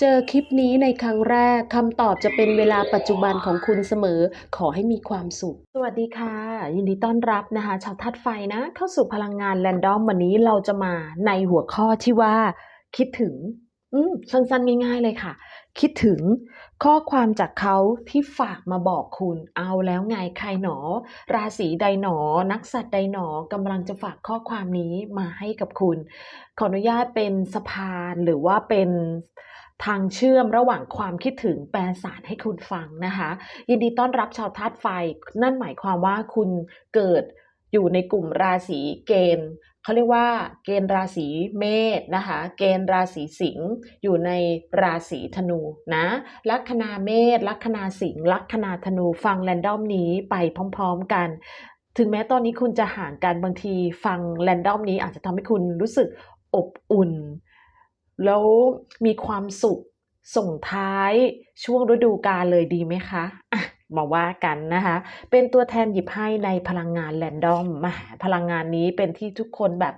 เจอคลิปนี้ในครั้งแรกคำตอบจะเป็นเวลาปัจจุบันของคุณเสมอ ขอให้มีความสุข สวัสดีค่ะ ยินดีต้อนรับนะคะ ชาวธาตุไฟนะ เข้าสู่พลังงานแรนดอมวันนี้เราจะมาในหัวข้อที่ว่า คิดถึง อืมสั้นๆง่ายๆเลยค่ะ คิดถึงข้อความจากเขาที่ฝากมาบอกคุณเอาแล้วไงใครหนอ ราศีใดหนอ นักสัตว์ใดหนอกำลังจะฝากข้อความนี้มาให้กับคุณ ขออนุญาตเป็นสะพานหรือว่าเป็น ทางเชื่อมระหว่างความคิดถึงแปลสารให้คุณฟังนะคะ ยินดีต้อนรับชาวธาตุไฟ นั่นหมายความว่าคุณเกิดอยู่ในกลุ่มราศีเกณฑ์เขาเรียกว่า เกณฑ์ราศีเมษนะคะ เกณฑ์ราศีสิงห์อยู่ในราศีธนูนะ ลัคนาเมษลัคนาสิงห์ลัคนาธนูฟังแรนดอมนี้ไปพร้อม ๆ กันถึงแม้ตอนนี้คุณจะห่างกันบางทีฟังแรนดอมนี้อาจจะทำให้คุณรู้สึกอบอุ่น แล้วมีความสุขส่งท้ายช่วงฤดูกาลเลยดีไหมคะะมาว่ากันนะคะ เป็นตัวแทนหยิบให้ในพลังงานแรนดอมมาพลังงานนี้เป็นที่ทุกคนแบบ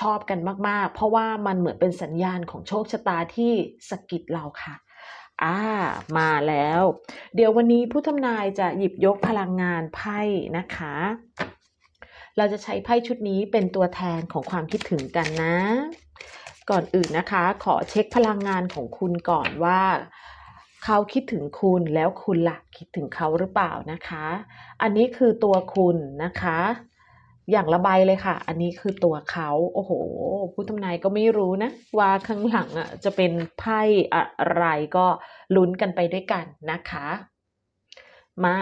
ชอบกันมาก ๆ เพราะว่ามันเหมือนเป็นสัญญาณของโชคชะตาที่สะกิดเราค่ะอ่ามาแล้ว เดี๋ยววันนี้ผู้ทำนายจะหยิบยกพลังงานไพ่นะคะ เราจะใช้ไพ่ชุดนี้เป็นตัวแทนของความคิดถึงกันนะ ก่อนอื่นนะคะ ขอเช็คพลังงานของคุณก่อนว่า เขาคิดถึงคุณแล้วคุณล่ะคิดถึงเขาหรือเปล่านะคะ อันนี้คือตัวคุณนะคะ อย่างละใบเลยค่ะ อันนี้คือตัวเขาโอ้โห ผู้ทำนายก็ไม่รู้นะ ว่าข้างหลังอะจะเป็นไพ่อะไรก็ลุ้นกันไปด้วยกันนะคะ มา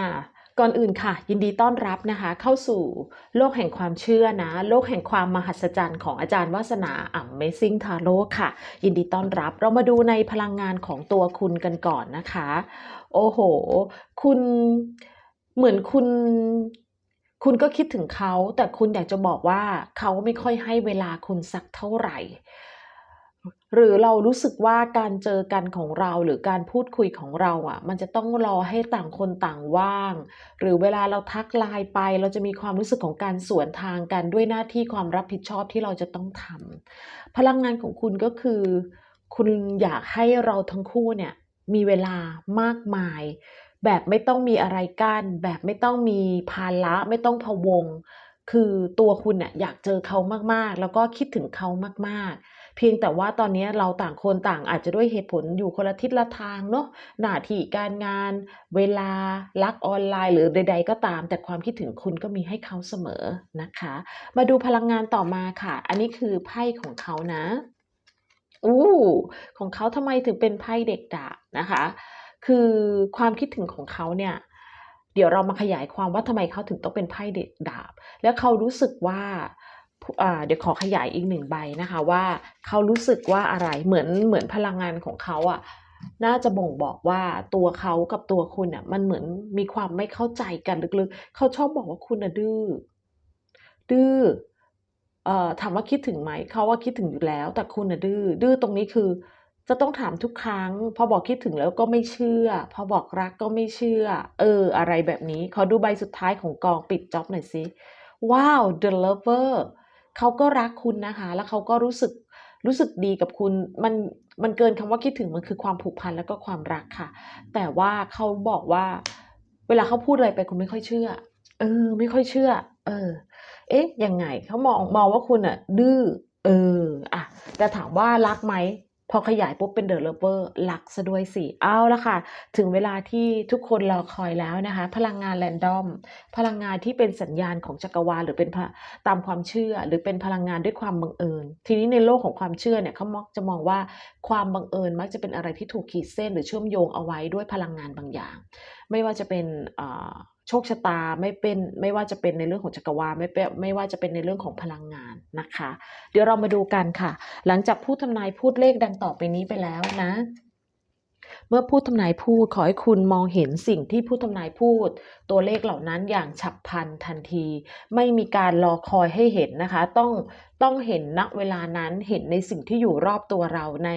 ก่อนอื่นค่ะ ยินดีต้อนรับนะคะ เข้าสู่โลกแห่งความเชื่อนะ โลกแห่งความมหัศจรรย์ของอาจารย์วาสนา Amazing Tarot ค่ะ ยินดีต้อนรับเรามาดูในพลังงานของตัวคุณกันก่อนนะคะ โอ้โห คุณเหมือนคุณคุณก็คิดถึงเขา แต่คุณอยากจะบอกว่าเขาไม่ค่อยให้เวลาคุณสักเท่าไหร่ หรือเรารู้สึกว่าการเจอกันของเราหรือการพูดคุยของเราอะ มันจะต้องรอให้ต่างคนต่างว่าง หรือเวลาเราทักไลน์ไป เราจะมีความรู้สึกของการสวนทางกันด้วยหน้าที่ความรับผิดชอบที่เราจะต้องทำพลังงานของคุณก็คือ คุณอยากให้เราทั้งคู่เนี่ยมีเวลามากมาย แบบไม่ต้องมีอะไรกัน้นแบบไม่ต้องมีภาระไม่ต้องพะวง คือตัวคุณเนี่ยอยากเจอเขามากๆ แล้วก็คิดถึงเขามากๆ เพียงแต่ว่าตอนนี้เราต่างคนต่างอาจจะด้วยเหตุผลอยู่คนละทิศละทางเนาะหน้าที่การงาน เวลารักออนไลน์ หรือใด ๆ ก็ตาม แต่ความคิดถึงคุณก็มีให้เขาเสมอนะคะ มาดูพลังงานต่อมาค่ะ อันนี้คือไพ่ของเขานะอู้ของเขาทำไมถึงเป็นไพ่เด็กดาบนะคะ คือความคิดถึงของเขาเนี่ยเดี๋ยวเรามาขยายความว่าทำไมเขาถึงต้องเป็นไพ่เด็กดาบ แล้วเขารู้สึกว่าอ่า เดี๋ยวขอขยายอีกหนึ่งใบนะคะว่าเขารู้สึกว่าอะไรเหมือนเหมือนพลังงานของเขาอะน่าจะบ่งบอกว่าตัวเขากับตัวคุณอะมันเหมือนมีความไม่เข้าใจกันลึกๆเขาชอบบอกว่าคุณอะดื้อดื้อเอ่อถามว่าคิดถึงไหมเขาว่าคิดถึงอยู่แล้ว แต่คุณน่ะดื้อดื้อตรงนี้คือ จะต้องถามทุกครั้ง พอบอกคิดถึงแล้วก็ไม่เชื่อ พอบอกรักก็ไม่เชื่อ เออ อะไรแบบนี้ขอดูใบสุดท้ายของกองปิดจ็อบหน่อยสิว้าว The Lover เขาก็รักคุณนะคะ แล้วเขาก็รู้สึกรู้สึกดีกับคุณมันมันเกินคำว่าคิดถึงมันคือความผูกพันแล้วก็ความรักค่ะ แต่ว่าเขาบอกว่า เวลาเขาพูดอะไรไปคุณไม่ค่อยเชื่อ เออ ไม่ค่อยเชื่อ เออ เอ๊ะยังไงเขามองมองว่าคุณอะดื้อเอออะแต่ถามว่ารักไหม พอขยายปุ๊บเป็น The Lover รักเสียด้วยสิเอาละค่ะ ถึงเวลาที่ทุกคนรอคอยแล้วนะคะ พลังงานแรนดอม พลังงานที่เป็นสัญญาณของจักรวาลหรือเป็นตามความเชื่อ หรือเป็นพลังงานด้วยความบังเอิญ ทีนี้ในโลกของความเชื่อเนี่ยเขามักจะมองว่าความบังเอิญมักจะเป็นอะไรที่ถูกขีดเส้น หรือเชื่อมโยงเอาไว้ด้วยพลังงานบางอย่าง ไม่ว่าจะเป็นอ่า โชคชะตาไม่เป็นไม่ว่าจะเป็นในเรื่องของจักรวาลไม่เปนไม่ว่าจะเป็นในเรื่องของพลังงานนะคะ เดี๋ยวเรามาดูกันค่ะ หลังจากผู้ทำนายพูดเลขดังต่อไปนี้ไปแล้วนะ เมื่อผู้ทำนายพูดขอให้คุณมองเห็นสิ่งที่ผู้ทำนายพูด ตัวเลขเหล่านั้นอย่างฉับพลันทันที ไม่มีการรอคอยให้เห็นนะคะ ต้องต้องเห็นณเวลานั้นเห็นในสิ่งที่อยู่รอบตัวเราใน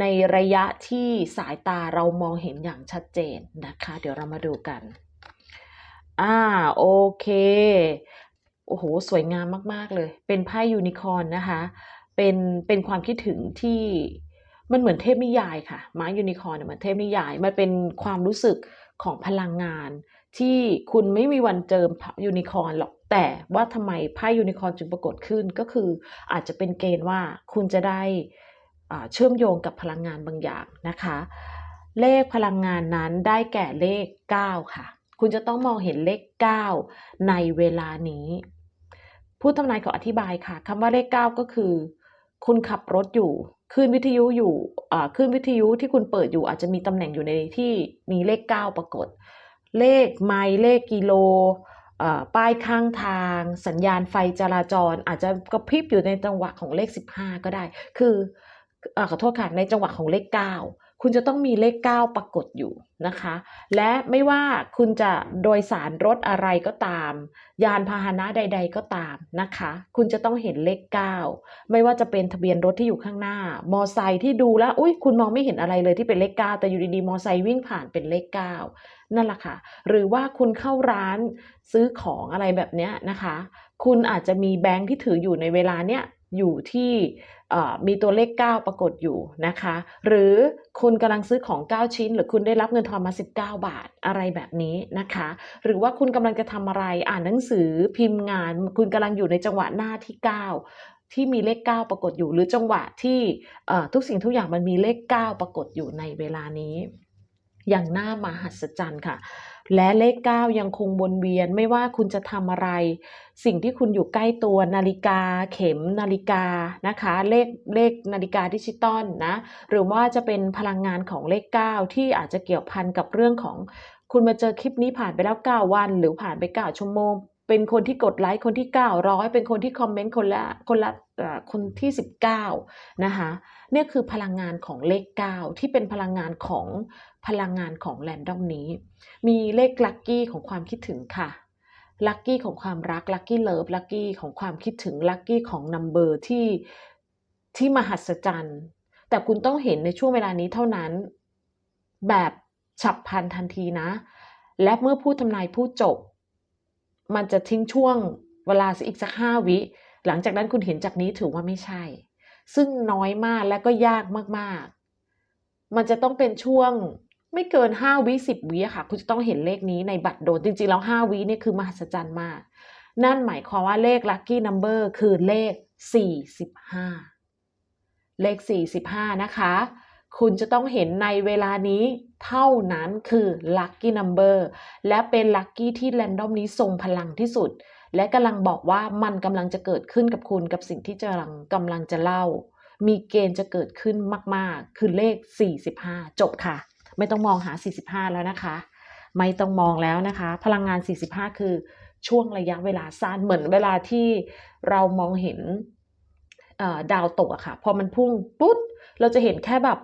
ในระยะที่สายตาเรามองเห็นอย่างชัดเจนนะคะ เดี๋ยวเรามาดูกัน อ่าโอเค โอ้โฮสวยงามมาก ๆ เลย เป็นไพ่ยูนิคอร์นนะคะ เป็น เป็นความคิดถึงที่มันเหมือนเทพนิยายค่ะ ม้ายูนิคอร์นเนี่ยมือนเทพนิยาย มันเป็นความรู้สึกของพลังงาน ที่คุณไม่มีวันเจอยูนิคอร์นหรอก แต่ว่าทำไมไพ่ยูนิคอร์นจึงปรากฏขึ้นก็คืออาจจะเป็นเกณฑ์ว่าคุณจะได้อ่าเชื่อมโยงกับพลังงานบางอย่างนะคะ เลขพลังงานนั้นได้แก่เลข 9 ค่ะ คุณจะต้องมองเห็นเลข 9 ในเวลานี้ ผู้ทำนายขออธิบายค่ะคำว่าเลข 9 ก็คือ คุณขับรถอยู่คลื่นวิทยุอยู่อ่าคลื่นวิทยุที่คุณเปิดอยู่อาจจะมีตำแหน่งอยู่ในที่มีเลข 9 ปรากฏ เลขไมล์เลขกิโลอ่าป้ายข้างทาง สัญญาณไฟจราจร อาจจะกระพริบอยู่ในจังหวะของเลข 15 ก็ได้ คืออาขอโทษค่ะในจังหวะของเลข 9 คุณจะต้องมีเลข 9 ปรากฏอยู่นะคะ และไม่ว่าคุณจะโดยสารรถอะไรก็ตาม ยานพาหนะใด ๆ ก็ตามนะคะ คุณจะต้องเห็นเลข 9 ไม่ว่าจะเป็นทะเบียนรถที่อยู่ข้างหน้า มอไซค์ที่ดูแล้วอุ้ยคุณมองไม่เห็นอะไรเลยที่เป็นเลข 9 แต่อยู่ดีๆ มอไซค์วิ่งผ่านเป็นเลข 9 นั่นแหละค่ะ หรือว่าคุณเข้าร้านซื้อของอะไรแบบเนี้ยนะคะ คุณอาจจะมีแบงค์ที่ถืออยู่ในเวลาเนี้ย อยู่ที่มีตัวเลข 9 ปรากฏอยู่นะคะ หรือคุณกำลังซื้อของ 9 ชิ้น หรือคุณได้รับเงินทอนมา 19 บาทอะไรแบบนี้นะคะ หรือว่าคุณกำลังจะทำอะไรอ่านหนังสือพิมพ์งาน คุณกำลังอยู่ในจังหวะหน้าที่ 9 ที่มีเลข 9 ปรากฏอยู่ หรือจังหวะที่ทุกสิ่งทุกอย่างมันมีเลข 9 ปรากฏอยู่ในเวลานี้ อย่างน่ามหัศจรรย์ค่ะ และเลข 9 ยังคงวนเวียนไม่ว่าคุณจะทำอะไร สิ่งที่คุณอยู่ใกล้ตัวนาฬิกา เข็มนาฬิกานะคะ เลขเลขนาฬิกาดิจิตอลนะ หรือว่าจะเป็นพลังงานของเลข 9 ที่อาจจะเกี่ยวพันกับเรื่องของ คุณมาเจอคลิปนี้ผ่านไปแล้ว 9 วัน หรือผ่านไป 9 ชั่วโมงเป็นคนที่กดไลค์คนที่ 900 เป็นคนที่คอมเมนต์คนละคนละคนที่ 19 นะคะเนี่ยคือพลังงานของเลข 9 ที่เป็นพลังงานของ พลังงานของแรนดอมนี้ มีเลขลัคกี้ของความคิดถึงค่ะลัคกี้ของความรักลัคกี้เลิฟลัคกี้ของความคิดถึงลัคกี้ของนัมเบอร์ที่ที่มหัศจรรย์แต่คุณต้องเห็นในช่วงเวลานี้เท่านั้น แบบฉับพลันทันทีนะ และเมื่อผู้ทำนายพูดจบ มันจะทิ้งช่วงเวลาอีกสักห้าวิ หลังจากนั้นคุณเห็นจากนี้ถือว่าไม่ใช่ ซึ่งน้อยมากและก็ยากมากๆ มันจะต้องเป็นช่วง ไม่เกิน 5 วิ10 วิค่ะ คุณจะต้องเห็นเลขนี้ในบัตรโดนจริงๆ แล้ว 5 วินี่คือมหัศจรรย์มาก นั่นหมายความว่าเลข lucky number คือเลข 45 เลข 45 นะคะ คุณจะต้องเห็นในเวลานี้เท่านั้นคือ lucky number และเป็น lucky ที่ random นี้ทรงพลังที่สุด และกำลังบอกว่ามันกำลังจะเกิดขึ้นกับคุณกับสิ่งที่กำลังกำลังจะเล่า มีเกณฑ์จะเกิดขึ้นมากๆ คือเลข 45 จบค่ะ ไม่ต้องมองหา 45 แล้วนะคะ ไม่ต้องมองแล้วนะคะ พลังงาน 45 คือช่วงระยะเวลาสั้นเหมือนเวลาที่เรามองเห็นดาวตกอะค่ะ พอมันพุ่งปุ๊บเราจะเห็นแค่แบบ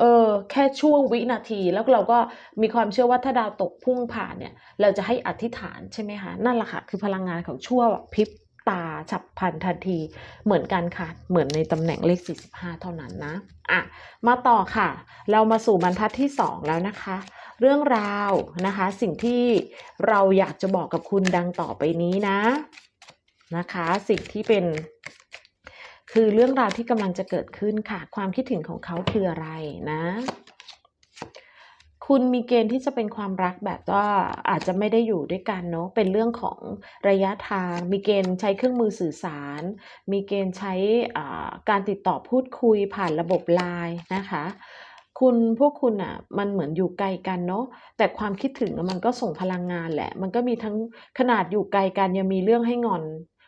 เออแค่ช่วงวินาทีแล้วเราก็มีความเชื่อว่าถ้าดาวตกพุ่งผ่านเนี่ย เราจะให้อธิษฐานใช่ไหมคะนั่นแหละค่ะคือพลังงานของชั่วพริบ ตาฉับพลันทันที เหมือนกันค่ะ เหมือนในตำแหน่งเลข 45 เท่านั้นนะ อะ มาต่อค่ะ เรามาสู่บรรทัดที่ 2 แล้วนะคะ เรื่องราวนะคะ สิ่งที่เราอยากจะบอกกับคุณดังต่อไปนี้นะ นะคะ สิ่งที่เป็นคือเรื่องราวที่กำลังจะเกิดขึ้นค่ะ ความคิดถึงของเขาคืออะไรนะ คุณมีเกณฑ์ที่จะเป็นความรักแบบว่าอาจจะไม่ได้อยู่ด้วยกันเนาะเป็นเรื่องของระยะทาง มีเกณฑ์ใช้เครื่องมือสื่อสาร มีเกณฑ์ใช้การติดต่อพูดคุยผ่านระบบไลน์นะคะคุณพวกคุณอะมันเหมือนอยู่ไกลกันเนาะแต่ความคิดถึงมันก็ส่งพลังงานแหละ มันก็มีทั้งขนาดอยู่ไกลกันยังมีเรื่องให้งอน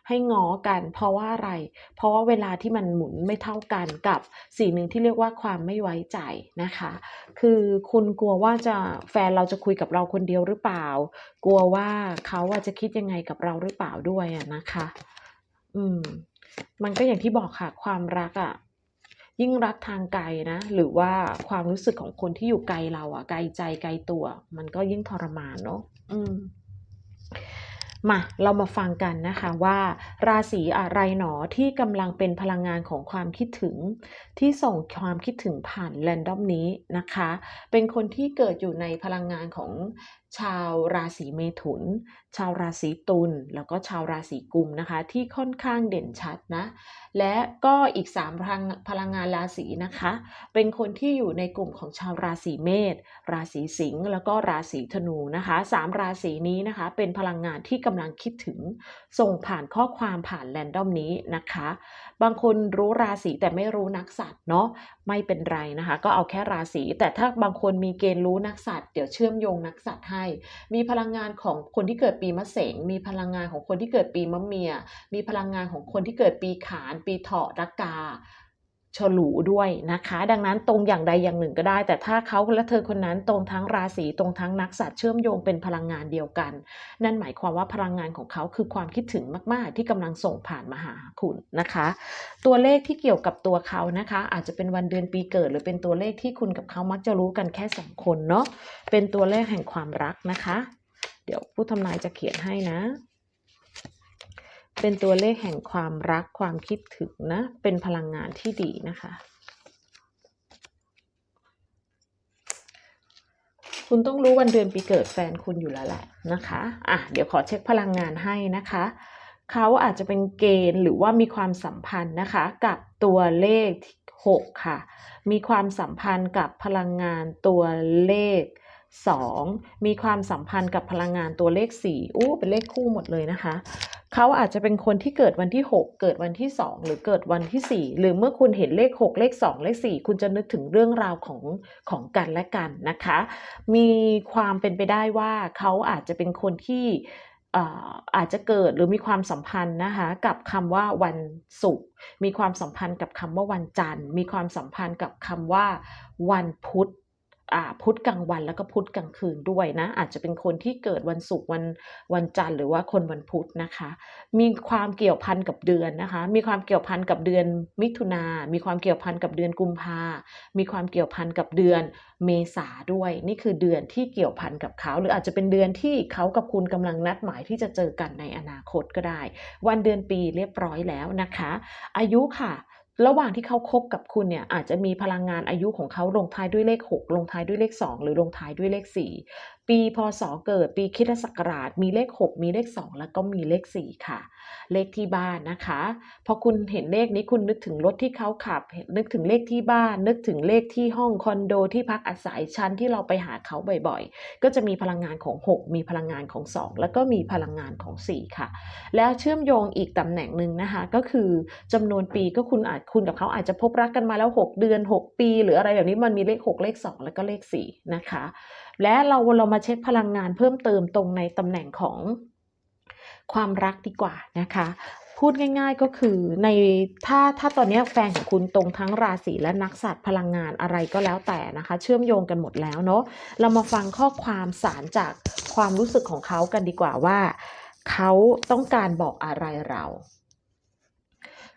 ให้ง้อกัน เพราะว่าอะไร เพราะว่าเวลาที่มันหมุนไม่เท่ากันกับสิ่งหนึ่งที่เรียกว่าความไม่ไว้ใจนะคะ คือคุณกลัวว่าจะแฟนเราจะคุยกับเราคนเดียวหรือเปล่า กลัวว่าเขาอะจจะคิดยังไงกับเราหรือเปล่าด้วยอะนะคะ อืม มันก็อย่างที่บอกค่ะ ความรักอะยิ่งรักทางไกลนะ หรือว่าความรู้สึกของคนที่อยู่ไกลเราอะไกลใจไกลตัว มันก็ยิ่งทรมานเนาะอืม มาเรามาฟังกันนะคะว่าราศีอะไรหนอที่กำลังเป็นพลังงานของความคิดถึง ที่ส่งความคิดถึงผ่านแรนดอมนี้นะคะ เป็นคนที่เกิดอยู่ในพลังงานของชาวราศีเมถุน ชาวราศีตุล แล้วก็ชาวราศีกุมนะคะ ที่ค่อนข้างเด่นชัดนะ และก็อีก 3 พลังพลังงานราศีนะคะ เป็นคนที่อยู่ในกลุ่มของชาวราศีเมษ ราศีสิงห์ แล้วก็ราศีธนูนะคะสามราศีนี้นะคะ เป็นพลังงานที่กำลังคิดถึง ส่งผ่านข้อความผ่านแรนดอมนี้นะคะ บางคนรู้ราศีแต่ไม่รู้นักสัตว์เนาะไม่เป็นไรนะคะ ก็เอาแค่ราศีแต่ถ้าบางคนมีเกณฑ์รู้นักสัตว์เดี๋ยวเชื่อมโยงนักสัตว์ให้ มีพลังงานของคนที่เกิดปีมะเสงมีพลังงานของคนที่เกิดปีมะเมีย มีพลังงานของคนที่เกิดปีขาน ปีเถาะรักกา ฉลูด้วยนะคะ ดังนั้นตรงอย่างใดอย่างหนึ่งก็ได้ แต่ถ้าเขาและเธอคนนั้นตรงทั้งราศีตรงทั้งนักสัตว์เชื่อมโยงเป็นพลังงานเดียวกัน นั่นหมายความว่าพลังงานของเขาคือความคิดถึงมาก ๆ ที่กำลังส่งผ่านมาหาคุณนะคะ ตัวเลขที่เกี่ยวกับตัวเขานะคะ อาจจะเป็นวันเดือนปีเกิด หรือเป็นตัวเลขที่คุณกับเขามักจะรู้กันแค่สองคนเนาะเป็นตัวเลขแห่งความรักนะคะ เดี๋ยวผู้ทำนายจะเขียนให้นะ เป็นตัวเลขแห่งความรักความคิดถึงนะ เป็นพลังงานที่ดีนะคะ คุณต้องรู้วันเดือนปีเกิดแฟนคุณอยู่แล้วแหละนะคะอะเดี๋ยวขอเช็คพลังงานให้นะคะเขาอาจจะเป็นเกณฑ์หรือว่ามีความสัมพันธ์นะคะกับตัวเลข 6 ค่ะ มีความสัมพันธ์กับพลังงานตัวเลข 2 มีความสัมพันธ์กับพลังงานตัวเลข 4 อู้เป็นเลขคู่หมดเลยนะคะ เขาอาจจะเป็นคนที่เกิดวันที่ 6 เกิดวันที่ 2 หรือเกิดวันที่ 4 หรือเมื่อคุณเห็นเลข 6 เลข 2 เลข 4 คุณจะนึกถึงเรื่องราวของของกันและกันนะคะ มีความเป็นไปได้ว่าเขาอาจจะเป็นคนที่อาจจะเกิดหรือมีความสัมพันธ์นะคะกับคำว่าวันศุกร์มีความสัมพันธ์กับคำว่าวันจันทร์ มีความสัมพันธ์กับคำว่าวันพุธ พุธกลางวันแล้วก็พุธกลางคืนด้วยนะ อาจจะเป็นคนที่เกิดวันศุกร์วันวันจันทร์หรือว่าคนวันพุธนะคะ มีความเกี่ยวพันกับเดือนนะคะ มีความเกี่ยวพันกับเดือนมิถุนา มีความเกี่ยวพันกับเดือนกุมภา มีความเกี่ยวพันกับเดือนเมษาด้วย นี่คือเดือนที่เกี่ยวพันกับเขา หรืออาจจะเป็นเดือนที่เขากับคุณกำลังนัดหมายที่จะเจอกันในอนาคตก็ได้ วันเดือนปีเรียบร้อยแล้วนะคะ อายุค่ะ ระหว่างที่เขาคบกับคุณเนี่ยอาจจะมีพลังงานอายุของเขาลงท้ายด้วยเลข 6 ลงท้ายด้วยเลข 2 หรือลงท้ายด้วยเลข 4 ปีพศเกิดปีคิดศักราชมีเลข 6 มีเลข 2 แล้วก็มีเลข 4 ค่ะ เลขที่บ้านนะคะ พอคุณเห็นเลขนี้คุณนึกถึงรถที่เขาขับ นึกถึงเลขที่บ้าน นึกถึงเลขที่ห้องคอนโดที่พักอาศัยชั้นที่เราไปหาเขาบ่อยๆ ก็จะมีพลังงานของ 6 มีพลังงานของ 2 แล้วก็มีพลังงานของ 4 ค่ะ แล้วเชื่อมโยงอีกตำแหน่งหนึ่งนะคะก็คือจำนวนปีก็คุณอาจคุณกับเขาอาจจะพบรักกันมาแล้ว 6 เดือน 6 ปี หรืออะไรแบบนี้มันมีเลข 6 เลข 2 แล้วก็เลข4นะคะและเราเรามาเช็คพลังงานเพิ่มเติมตรงในตำแหน่งของ ความรักดีกว่านะคะ พูดง่าย ๆก็คือในถ้าถ้าตอนนี้แฟนของคุณตรงทั้งราศีและนักสัตว์พลังงานอะไรก็แล้วแต่นะคะ เชื่อมโยงกันหมดแล้วเนาะเรามาฟังข้อความสารจากความรู้สึกของเขากันดีกว่าว่า เขาต้องการบอกอะไรเรา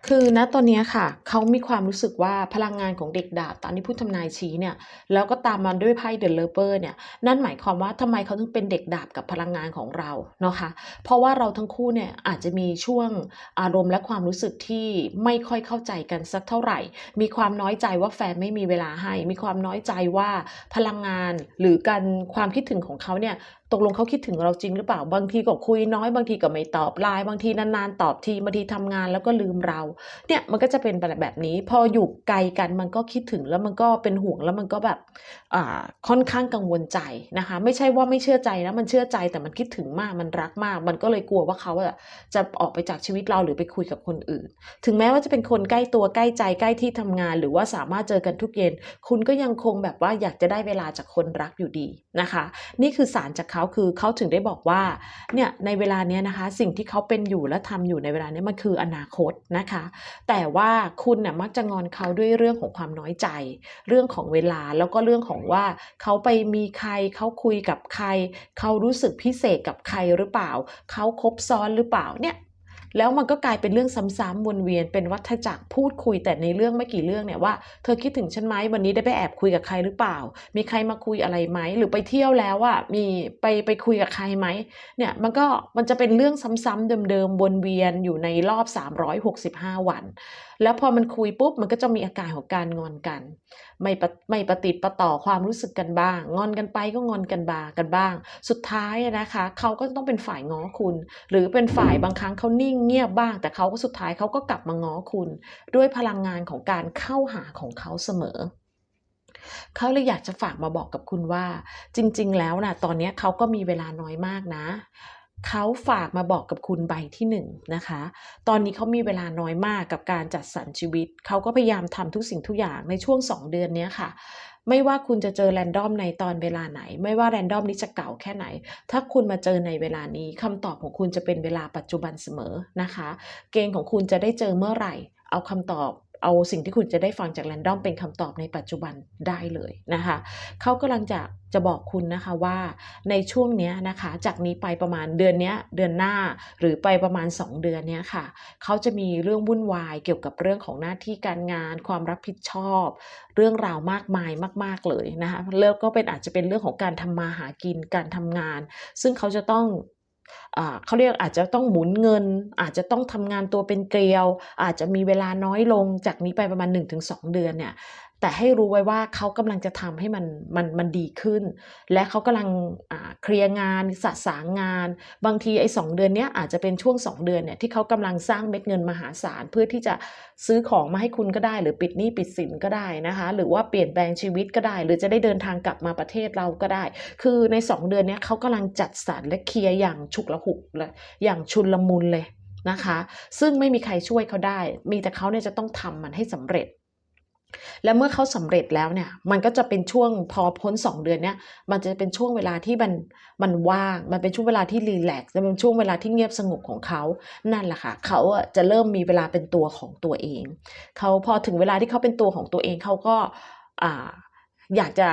คือณตอนนี้ค่ะเขามีความรู้สึกว่าพลังงานของเด็กดาบตามที่ผู้ทำนายชี้เนี่ยแล้วก็ตามมาด้วยไพ่เดอะเลเปอร์เนี่ยนั่นหมายความว่าทำไมเขาถึงเป็นเด็กดาบกับพลังงานของเราเนาะคะเพราะว่าเราทั้งคู่เนี่ยอาจจะมีช่วงอารมณ์และความรู้สึกที่ไม่ค่อยเข้าใจกันสักเท่าไหร่ มีความน้อยใจว่าแฟนไม่มีเวลาให้ มีความน้อยใจว่าพลังงานหรือการความคิดถึงของเขาเนี่ย ตกลงเขาคิดถึงเราจริงหรือเปล่า บางทีก็คุยน้อย บางทีก็ไม่ตอบไลน์ บางทีนานๆตอบที บางทีทำงานแล้วก็ลืมเรา เนี่ยมันก็จะเป็นแบบแบบนี้ พออยู่ไกลกันมันก็คิดถึงแล้วมันก็เป็นห่วงแล้วมันก็แบบค่อนข้างกังวลใจนะคะ ไม่ใช่ว่าไม่เชื่อใจนะ มันเชื่อใจแต่มันคิดถึงมาก มันรักมาก มันก็เลยกลัวว่าเขาจะออกไปจากชีวิตเราหรือไปคุยกับคนอื่น ถึงแม้ว่าจะเป็นคนใกล้ตัวใกล้ใจใกล้ที่ทำงาน หรือว่าสามารถเจอกันทุกเย็น คุณก็ยังคงแบบว่าอยากจะได้เวลาจากคนรักอยู่ดีนะคะ นี่คือสารจากเขาคือเขาถึงได้บอกว่าเนี่ยในเวลาเนี้ยนะคะ สิ่งที่เขาเป็นอยู่และทำอยู่ในเวลาเนี้ยมันคืออนาคตนะคะ แต่ว่าคุณน่ยมักจะงอนเขาด้วยเรื่องของความน้อยใจ เรื่องของเวลาแล้วก็เรื่องของว่าเขาไปมีใครเขาคุยกับใคร เขารู้สึกพิเศษกับใครหรือเปล่า เขาคบซ้อนหรือเปล่าเนี่ย แล้วมันก็กลายเป็นเรื่องซ้ำๆวนเวียนเป็นวัฏจักรพูดคุยแต่ในเรื่องไม่กี่เรื่องเนี่ยว่าเธอคิดถึงฉันไหมวันนี้ได้ไปแอบคุยกับใครหรือเปล่า มีใครมาคุยอะไรไหมหรือไปเที่ยวแล้วอะมีไปไปคุยกับใครไหมเนี่ยมันก็มันจะเป็นเรื่องซ้ำๆเดิมๆวนเวียนอยู่ในรอบ 365 วัน แล้วพอมันคุยปุ๊บมันก็จะมีอาการของการงอนกัน ไม่ปะไม่ประติดประต่อความรู้สึกกันบ้าง งอนกันไปก็งอนกันบากันบ้าง สุดท้ายนะคะ เขาก็ต้องเป็นฝ่ายง้อคุณ หรือเป็นฝ่ายบางครั้งเขานิ่งเงียบบ้าง แต่เขาก็สุดท้ายเขาก็กลับมาง้อคุณ ด้วยพลังงานของการเข้าหาของเขาเสมอ เขาเลยอยากจะฝากมาบอกกับคุณว่า จริง ๆ แล้วนะตอนนี้เขาก็มีเวลาน้อยมากนะเขาฝากมาบอกกับคุณใบที่หนึ่งนะคะ ตอนนี้เขามีเวลาน้อยมากกับการจัดสรรชีวิต เขาก็พยายามทำทุกสิ่งทุกอย่างในช่วง 2 เดือนนี้ค่ะ ไม่ว่าคุณจะเจอแรนดอมในตอนเวลาไหน ไม่ว่าแรนดอมนี้จะเก่าแค่ไหน ถ้าคุณมาเจอในเวลานี้คำตอบของคุณจะเป็นเวลาปัจจุบันเสมอนะคะ เกณฑ์ของคุณจะได้เจอเมื่อไหร่ เอาคำตอบ เอาสิ่งที่คุณจะได้ฟังจากแรนดอมเป็นคำตอบในปัจจุบันได้เลยนะคะเขากำลังจะจะบอกคุณนะคะว่าในช่วงนี้นะคะจากนี้ไปประมาณเดือนนี้เดือนหน้าหรือไปประมาณ 2 เดือนนี้ค่ะเขาจะมีเรื่องวุ่นวายเกี่ยวกับเรื่องของหน้าที่การงาน ความรับผิดชอบ เรื่องราวมากมายมาก ๆเลยนะคะแล้วก็เป็นอาจจะเป็นเรื่องของการทำมาหากินการทำงาน ซึ่งเขาจะต้อง เขาเรียกอาจจะต้องหมุนเงิน อาจจะต้องทำงานตัวเป็นเกลียว อาจจะมีเวลาน้อยลงจากนี้ไปประมาณ 1-2 เดือนเนี่ย แต่ให้รู้ไว้ว่าเขากำลังจะทำให้มันมันมันดีขึ้น และเขากำลังเคลียร์งานสะสางงาน บางทีไอ้สเดือนเนี้ยอาจจะเป็นช่วง 2 เดือนเนี่ยที่เขากำลังสร้างเม็ดเงินมหาศาลเพื่อที่จะซื้อของมาให้คุณก็ได้ หรือปิดหนี้ปิดสินก็ได้นะคะ หรือว่าเปลี่ยนแปลงชีวิตก็ได้ หรือจะได้เดินทางกลับมาประเทศเราก็ได้ คือใน 2 เดือนเนี้ยเขากำลังจัดสรรและเคลียร์อย่างฉุกละหุกและอย่างชุนละมุนเลยนะคะ ซึ่งไม่มีใครช่วยเขาได้ มีแต่เขาเนี่ยจะต้องทำมันให้สำเร็จ และเมื่อเขาสำเร็จแล้วเนี่ย มันก็จะเป็นช่วงพอพ้น 2 เดือนเนี่ย มันจะเป็นช่วงเวลาที่มันมันว่าง มันเป็นช่วงเวลาที่รีแลกซ์จะเป็นช่วงเวลาที่เงียบสงบของเขา นั่นแหละค่ะ เขาจะเริ่มมีเวลาเป็นตัวของตัวเอง เขาพอถึงเวลาที่เขาเป็นตัวของตัวเองเขาก็อ่าอยากจะ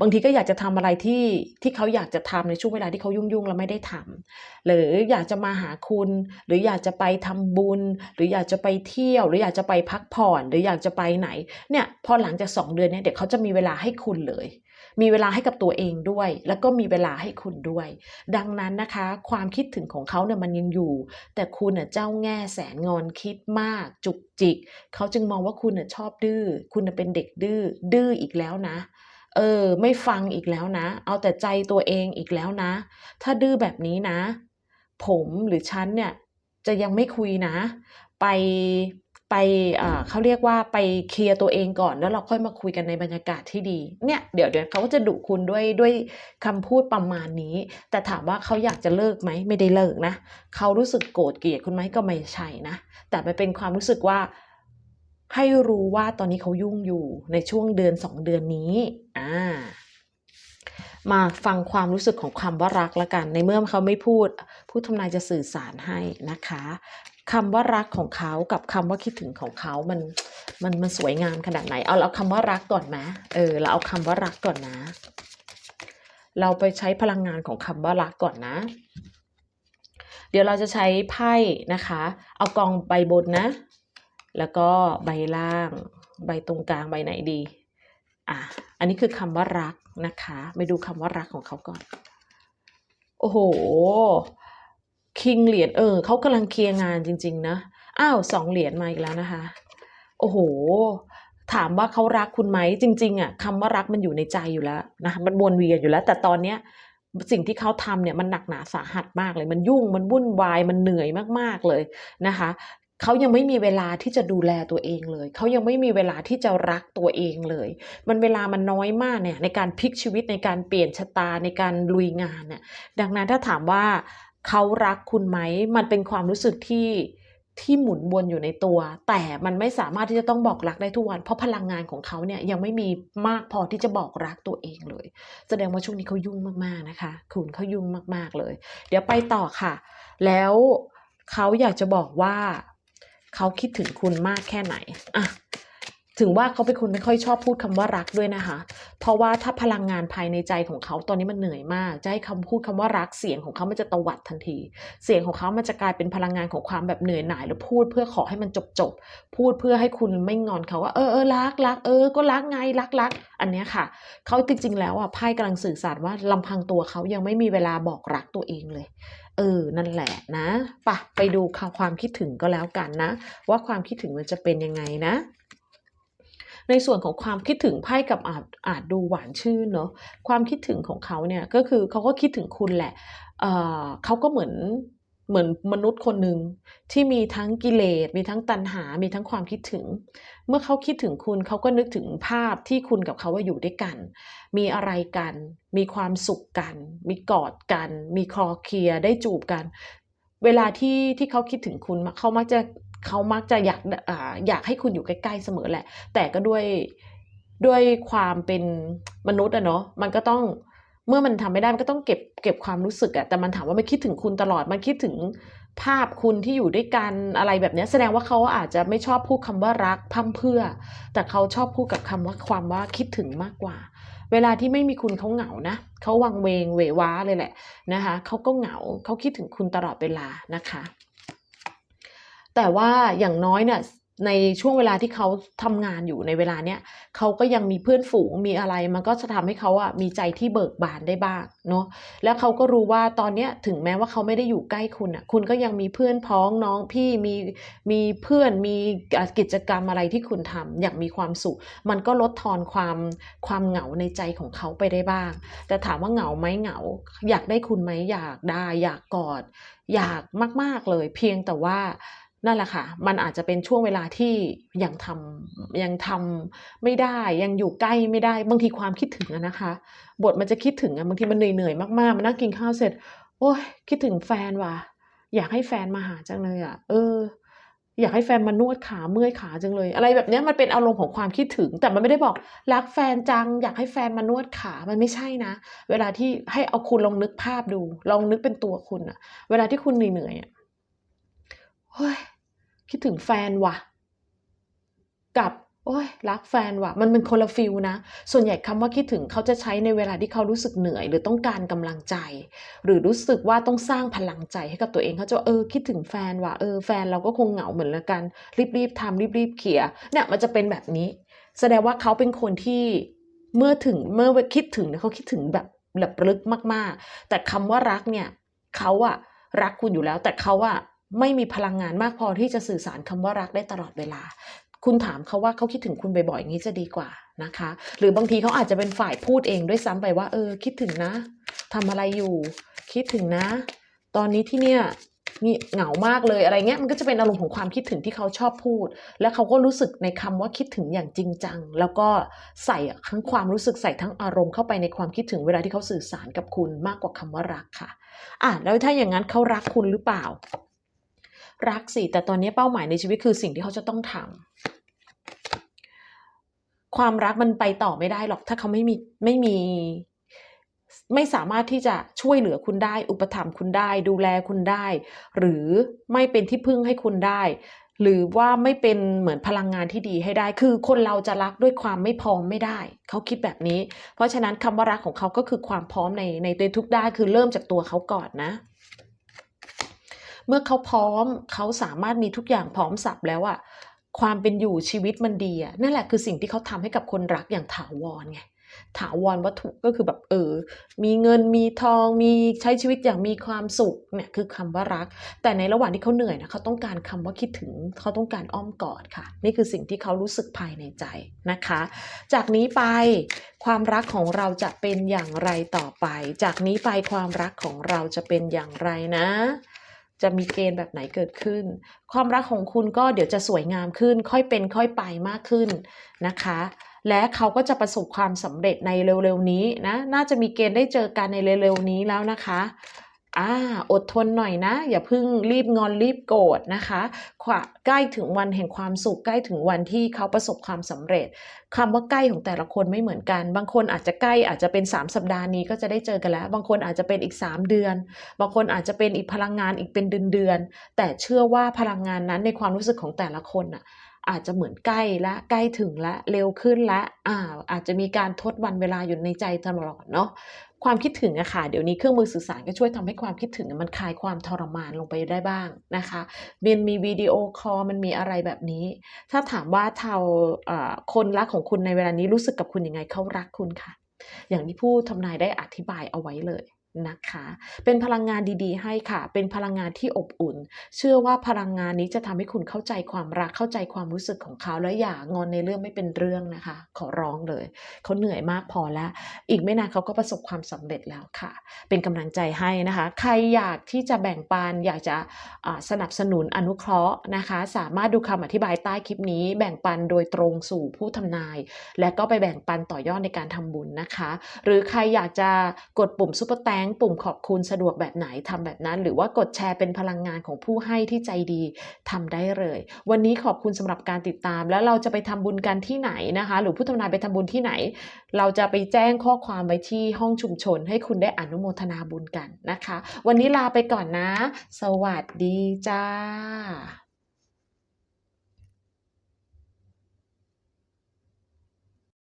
บางทีก็อยากจะทำอะไรที่ที่เขาอยากจะทำในช่วงเวลาที่เขายุ่งๆแล้วไม่ได้ทำหรืออยากจะมาหาคุณ หรืออยากจะไปทำบุญ หรืออยากจะไปเที่ยว หรืออยากจะไปพักผ่อน หรืออยากจะไปไหน เนี่ยพอหลังจาก 2 เดือนเนี่ยเดี๋ยวเขาจะมีเวลาให้คุณเลย มีเวลาให้กับตัวเองด้วย แล้วก็มีเวลาให้คุณด้วย ดังนั้นนะคะ ความคิดถึงของเขาเนี่ยมันยังอยู่ แต่คุณน่ะเจ้าแง่แสนงอนคิดมาก จุกจิก เขาจึงมองว่าคุณน่ะชอบดื้อ คุณเป็นเด็กดื้อดื้ออีกแล้วนะ เออ ไม่ฟังอีกแล้วนะ เอาแต่ใจตัวเองอีกแล้วนะ ถ้าดื้อแบบนี้นะ ผมหรือฉันเนี่ย จะยังไม่คุยนะ ไปไปอ่าเขาเรียกว่าไปเคลียร์ตัวเองก่อนแล้วเราค่อยมาคุยกันในบรรยากาศที่ดี เนี่ยเดี๋ยวเดี๋ยวเขาก็จะดุคุณด้วยด้วยคำพูดประมาณนี้ แต่ถามว่าเขาอยากจะเลิกไหมไม่ได้เลิกนะเขารู้สึกโกรธเกลียดคุณไหมก็ไม่ใช่นะ แต่มันเป็นความรู้สึกว่า ให้รู้ว่าตอนนี้เขายุ่งอยู่ในช่วงเดือนสองเดือนนี้อ่ามาฟังความรู้สึกของคำว่ารักละกัน ในเมื่อเขาไม่พูด ผู้ทำนายจะสื่อสารให้นะคะคำว่ารักของเขากับคำว่าคิดถึงของเขามันมันมันสวยงามขนาดไหน เอาเอาคำว่ารักก่อนนะเออเราเอาคำว่ารักก่อนนะ เราไปใช้พลังงานของคำว่ารักก่อนนะ เดี๋ยวเราจะใช้ไพ่นะคะ เอากองใบบนนะ แล้วก็ใบล่าง ใบตรงกลางใบไหนดีอะอันนี้คือคำว่ารักนะคะ ไปดูคำว่ารักของเขาก่อน โอ้โห คิงเหรียญเออเขากำลังเคลียร์งานจริง ๆ นะ อ้าวสองเหรียญมาอีกแล้วนะคะ โอ้โห ถามว่าเขารักคุณไหมจริง ๆอะคำว่ารักมันอยู่ในใจอยู่แล้วนะคะมันวนเวียนอยู่แล้ว แต่ตอนเนี้ยสิ่งที่เขาทำเนี่ยมันหนักหนาสาหัสมากเลย มันยุ่งมันวุ่นวายมันเหนื่อยมากๆเลยนะคะ เขายังไม่มีเวลาที่จะดูแลตัวเองเลย เขายังไม่มีเวลาที่จะรักตัวเองเลย มันเวลามันน้อยมากเนี่ยในการพลิกชีวิตในการเปลี่ยนชะตาในการลุยงานเนี่ยดังนั้นถ้าถามว่าเขารักคุณไหม มันเป็นความรู้สึกที่ที่หมุนวนอยู่ในตัว แต่มันไม่สามารถที่จะต้องบอกรักได้ทุกวัน เพราะพลังงานของเขาเนี่ยยังไม่มีมากพอที่จะบอกรักตัวเองเลย แสดงว่าช่วงนี้เขายุ่งมากๆนะคะ คุณเขายุ่งมากๆเลย เดี๋ยวไปต่อค่ะ แล้วเขาอยากจะบอกว่า เขาคิดถึงคุณมากแค่ไหนอะถึงว่าเขาเป็นคนไม่ค่อยชอบพูดคำว่ารักด้วยนะคะ เพราะว่าถ้าพลังงานภายในใจของเขาตอนนี้มันเหนื่อยมาก จะให้คำพูดคำว่ารักเสียงของเขามันจะตวัดทันที เสียงของเขามันจะกลายเป็นพลังงานของความแบบเหนื่อยหน่ายแล้วพูดเพื่อขอให้มันจบจบๆพูดเพื่อให้คุณไม่งอนเขาว่าเออเออรักรักเออก็รักไงรักรักอันเนี้ยค่ะ เขาจริงๆแล้วอะไพ่กำลังสื่อสารว่าลำพังตัวเขายังไม่มีเวลาบอกรักตัวเองเลย เออ นั่นแหละนะปะไปดูความคิดถึงก็แล้วกันนะ ว่าความคิดถึงมันจะเป็นยังไงนะ ในส่วนของความคิดถึงไพ่กับอาจอาจดูหวานชื่นเนาะความคิดถึงของเขาเนี่ยก็คือเขาก็คิดถึงคุณแหละเออเขาก็เหมือน เหมือนมนุษย์คนหนึ่งที่มีทั้งกิเลส มีทั้งตัณหา มีทั้งความคิดถึง เมื่อเขาคิดถึงคุณเขาก็นึกถึงภาพที่คุณกับเขาว่าอยู่ด้วยกัน มีอะไรกัน มีความสุขกัน มีกอดกัน มีคลอเคลียได้จูบกัน เวลาที่ที่เขาคิดถึงคุณเขามักจะเขามักจะอยากออยากให้คุณอยู่ใกล้ๆเสมอแหละ แต่ก็ด้วยด้วยความเป็นมนุษย์อะเนาะมันก็ต้อง เมื่อมันทำไม่ได้มันก็ต้องเก็บเก็บความรู้สึกอะแต่มันถามว่ามันคิดถึงคุณตลอดมันคิดถึงภาพคุณที่อยู่ด้วยกันอะไรแบบนี้แสดงว่าเขาอาจจะไม่ชอบพูดคำว่ารักพร่ำเพื่อ แต่เขาชอบพูดกับคำว่าความว่าคิดถึงมากกว่า เวลาที่ไม่มีคุณเขาเหงานะเขาวังเวงเวว้าเลยแหละนะคะเขาก็เหงาเขาคิดถึงคุณตลอดเวลานะคะ แต่ว่าอย่างน้อยเนี่ย ในช่วงเวลาที่เขาทำงานอยู่ในเวลาเนี้ยเขาก็ยังมีเพื่อนฝูงมีอะไร มันก็จะทำให้เขาอะมีใจที่เบิกบานได้บ้างเนาะแล้วเขาก็รู้ว่าตอนเนี้ยถึงแม้ว่าเขาไม่ได้อยู่ใกล้คุณอะคุณก็ยังมีเพื่อนพ้องน้องพี่มีมีเพื่อนมีกิจกรรมอะไรที่คุณทำอย่างมีความสุข มันก็ลดทอนความความเหงาในใจของเขาไปได้บ้าง แต่ถามว่าเหงาไหมเหงา อยากได้คุณไหมอยากได้อยากกอด อยากมาก ๆเลย เพียงแต่ว่า นั่นแหละค่ะ มันอาจจะเป็นช่วงเวลาที่ยังทำยังทำไม่ได้ยังอยู่ใกล้ไม่ได้บางทีความคิดถึงนะคะ บทมันจะคิดถึงอะบางทีมันเหนื่อยๆมากๆมันนั่งกินข้าวเสร็จ โอ้ยคิดถึงแฟนว่ะ อยากให้แฟนมาหาจังเลยอะเออ อยากให้แฟนมานวดขาเมื่อยขาจังเลย อะไรแบบนี้มันเป็นอารมณ์ของความคิดถึง แต่มันไม่ได้บอกรักแฟนจัง อยากให้แฟนมานวดขามันไม่ใช่นะ เวลาที่ให้เอาคุณลองนึกภาพดู ลองนึกเป็นตัวคุณอะเวลาที่คุณเหนื่อยๆอะ เฮ้ยคิดถึงแฟนว่ะ กับโอ้ยรักแฟนว่ะ มันเป็นคนละฟิลนะ ส่วนใหญ่คำว่าคิดถึงเขาจะใช้ในเวลาที่เขารู้สึกเหนื่อย หรือต้องการกำลังใจ หรือรู้สึกว่าต้องสร้างพลังใจให้กับตัวเองเขาจะเออคิดถึงแฟนว่ะเออแฟนเราก็คงเหงาเหมือนกัน รีบๆทำรีบๆเคลียเนี่ยมันจะเป็นแบบนี้ แสดงว่าเขาเป็นคนที่เมื่อถึงเมื่อคิดถึงเนี่ยเขาคิดถึงแบบแบบลึกมากๆ แต่คำว่ารักเนี่ยเขาอะรักคุณอยู่แล้ว แต่เขาอะ ไม่มีพลังงานมากพอที่จะสื่อสารคำว่ารักได้ตลอดเวลา คุณถามเขาว่าเขาคิดถึงคุณบ่อยๆอย่างนี้จะดีกว่านะคะ หรือบางทีเขาอาจจะเป็นฝ่ายพูดเองด้วยซ้ำไปว่า เออ คิดถึงนะทำอะไรอยู่ คิดถึงนะ ตอนนี้ที่เนี่ยนี่เหงามากเลยอะไรเงี้ยมันก็จะเป็นอารมณ์ของความคิดถึงที่เขาชอบพูด แล้วเขาก็รู้สึกในคำว่าคิดถึงอย่างจริงจัง แล้วก็ใส่ทั้งความรู้สึกใส่ทั้งอารมณ์เข้าไปในความคิดถึงเวลาที่เขาสื่อสารกับคุณมากกว่าคำว่ารักค่ะอะแล้วถ้าอย่างนั้นเขารักคุณหรือเปล่า รักสิแต่ตอนนี้เป้าหมายในชีวิตคือสิ่งที่เขาจะต้องทำความรักมันไปต่อไม่ได้หรอกถ้าเขาไม่มีไม่มี ไม่สามารถที่จะช่วยเหลือคุณได้ อุปถัมภ์คุณได้ ดูแลคุณได้ หรือไม่เป็นที่พึ่งให้คุณได้ หรือว่าไม่เป็นเหมือนพลังงานที่ดีให้ได้ คือคนเราจะรักด้วยความไม่พร้อมไม่ได้ เขาคิดแบบนี้ เพราะฉะนั้นคำว่ารักของเขาก็คือความพร้อมในในในทุกด้านคือเริ่มจากตัวเขาก่อนนะ เมื่อเขาพร้อมเขาสามารถมีทุกอย่างพร้อมสับแล้วอะความเป็นอยู่ชีวิตมันดีอะนั่นแหละคือสิ่งที่เขาทำให้กับคนรักอย่างถาวรไงถาวรวัตถุก็คือแบบเออ มีเงินมีทองมีใช้ชีวิตอย่างมีความสุขเนี่ยคือคำว่ารัก แต่ในระหว่างที่เขาเหนื่อยนะเขาต้องการคำว่าคิดถึงเขาต้องการอ้อมกอดค่ะ นี่คือสิ่งที่เขารู้สึกภายในใจนะคะ จากนี้ไปความรักของเราจะเป็นอย่างไรต่อไป จากนี้ไปความรักของเราจะเป็นอย่างไรนะ จะมีเกณฑ์แบบไหนเกิดขึ้น ความรักของคุณก็เดี๋ยวจะสวยงามขึ้น ค่อยเป็นค่อยไปมากขึ้นนะคะ และเขาก็จะประสบความสำเร็จในเร็วๆนี้นะ น่าจะมีเกณฑ์ได้เจอกันในเร็วๆนี้แล้วนะคะ อ่าอดทนหน่อยนะ อย่าเพิ่งรีบงอนรีบโกรธนะคะขวะใกล้ถึงวันแห่งความสุขใกล้ถึงวันที่เขาประสบความสำเร็จคำว่าใกล้ของแต่ละคนไม่เหมือนกัน บางคนอาจจะใกล้อาจจะเป็น 3 สัปดาห์นี้ก็จะได้เจอกันแล้ว บางคนอาจจะเป็นอีก 3 เดือน บางคนอาจจะเป็นอีกพลังงานอีกเป็นเดือนๆแต่เชื่อว่าพลังงานนั้นในความรู้สึกของแต่ละคนน่ะอาจจะเหมือนใกล้ละใกล้ถึงละเร็วขึ้นละอ่าอาจจะมีการทดวันเวลาอยู่ในใจตลอดเนาะ ความคิดถึงอะค่ะ เดี๋ยวนี้เครื่องมือสื่อสารก็ช่วยทำให้ความคิดถึงมันคลายความทรมานลงไปได้บ้างนะคะมันมีวิดีโอคอลมันมีอะไรแบบนี้ ถ้าถามว่าชาวเอ่อคนรักของคุณในเวลานี้รู้สึกกับคุณยังไงเขารักคุณค่ะ อย่างที่ผู้ทำนายได้อธิบายเอาไว้เลย นะคะ เป็นพลังงานดีๆ ให้ค่ะ เป็นพลังงานที่อบอุ่น เชื่อว่าพลังงานนี้จะทำให้คุณเข้าใจความรัก เข้าใจความรู้สึกของเขา และอย่างอนในเรื่องไม่เป็นเรื่องนะคะ ขอร้องเลย เขาเหนื่อยมากพอแล้ว อีกไม่นานเขาก็ประสบความสำเร็จแล้วค่ะ เป็นกำลังใจให้นะคะ ใครอยากที่จะแบ่งปัน อยากจะสนับสนุนอนุเคราะห์นะคะ สามารถดูคำอธิบายใต้คลิปนี้ แบ่งปันโดยตรงสู่ผู้ทำนาย และก็ไปแบ่งปันต่อยอดในการทำบุญนะคะ หรือใครอยากจะกดปุ่มซุปเปอร์แตงปุ่มขอบคุณสะดวกแบบไหนทำแบบนั้น หรือว่ากดแชร์เป็นพลังงานของผู้ให้ที่ใจดีทำได้เลย วันนี้ขอบคุณสำหรับการติดตาม แล้วเราจะไปทำบุญกันที่ไหนนะคะ หรือผู้ทำนายไปทำบุญที่ไหน เราจะไปแจ้งข้อความไว้ที่ห้องชุมชน ให้คุณได้อนุโมทนาบุญกันนะคะ วันนี้ลาไปก่อนนะ สวัสดีจ้า